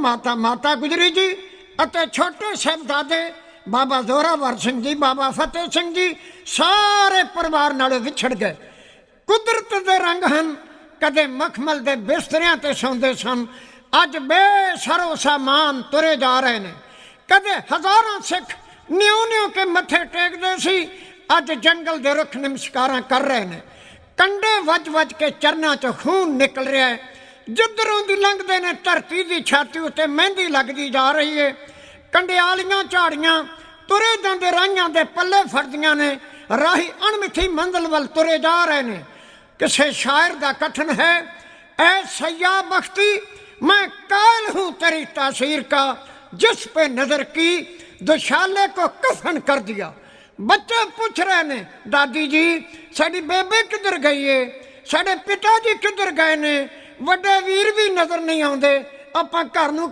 ਮਾਤਾ ਮਾਤਾ ਗੁਜਰੀ ਜੀ ਅਤੇ ਛੋਟੇ ਸਾਹਿਬਜ਼ਾਦੇ ਬਾਬਾ ਜ਼ੋਰਾਵਰ ਸਿੰਘ ਜੀ, ਬਾਬਾ ਫਤਿਹ ਸਿੰਘ ਜੀ, ਸਾਰੇ ਪਰਿਵਾਰ ਨਾਲ ਵਿਛੜ ਗਏ। ਕੁਦਰਤ ਦੇ ਰੰਗ ਹਨ, ਕਦੇ ਮਖਮਲ ਦੇ ਬਿਸਤਰਿਆਂ ਤੇ ਸੌਂਦੇ ਸਨ। ਅੱਜ ਬੇਸਰੋ ਸਾਮਾਨ ਤੁਰੇ ਜਾ ਰਹੇ ਨੇ। ਕਦੇ ਹਜ਼ਾਰਾਂ ਸਿੱਖ ਨਿਉ ਨਿਉ ਕੇ ਮੱਥੇ ਟੇਕਦੇ ਸੀ। ਅੱਜ ਜੰਗਲ ਦੇ ਰੁੱਖ ਨਮਸਕਾਰਾਂ ਕਰ ਰਹੇ ਨੇ। ਕੰਡੇ ਵੱਜ ਵੱਜ ਕੇ ਚਰਨਾਂ 'ਚ ਖੂਨ ਨਿਕਲ ਰਿਹਾ ਹੈ। ਜਿੱਧਰੋਂ ਦੀ ਲੰਘਦੇ ਨੇ, ਧਰਤੀ ਦੀ ਛਾਤੀ ਉੱਤੇ ਮਹਿੰਦੀ ਲੱਗਦੀ ਜਾ ਰਹੀ ਏ। ਕੰਡਿਆਲੀਆਂ ਝਾੜੀਆਂ ਤੁਰੇ ਜਾਂਦੇ ਰਾਹਾਂ ਦੇ ਪੱਲੇ ਫੜਦੀਆਂ ਨੇ। ਰਾਹੀ ਅਣਮਿੱਠੀ ਮੰਜ਼ਲ ਵੱਲ ਤੁਰੇ ਜਾ ਰਹੇ ਨੇ। ਕਿਸੇ ਸ਼ਾਇਰ ਦਾ ਕਥਨ ਹੈ, ਐ ਸਈਆ ਬਖਤੀ, ਮੈਂ ਕਾਲ ਹੂੰ ਤੇਰੀ ਤਾਸੀਰ ਕਾ, ਜਿਸ ਪੇ ਨਜ਼ਰ ਕੀ, ਦੁਸ਼ਾਲੇ ਕੋ ਕਫਨ ਕਰ ਦਿਆ। ਬੱਚੇ ਪੁੱਛ ਰਹੇ ਨੇ, ਦਾਦੀ ਜੀ, ਸਾਡੀ ਬੇਬੇ ਕਿੱਧਰ ਗਈ ਏ? ਸਾਡੇ ਪਿਤਾ ਜੀ ਕਿੱਧਰ ਗਏ ਨੇ? ਵੱਡੇ ਵੀਰ ਵੀ ਨਜ਼ਰ ਨਹੀਂ ਆਉਂਦੇ। ਆਪਾਂ ਘਰ ਨੂੰ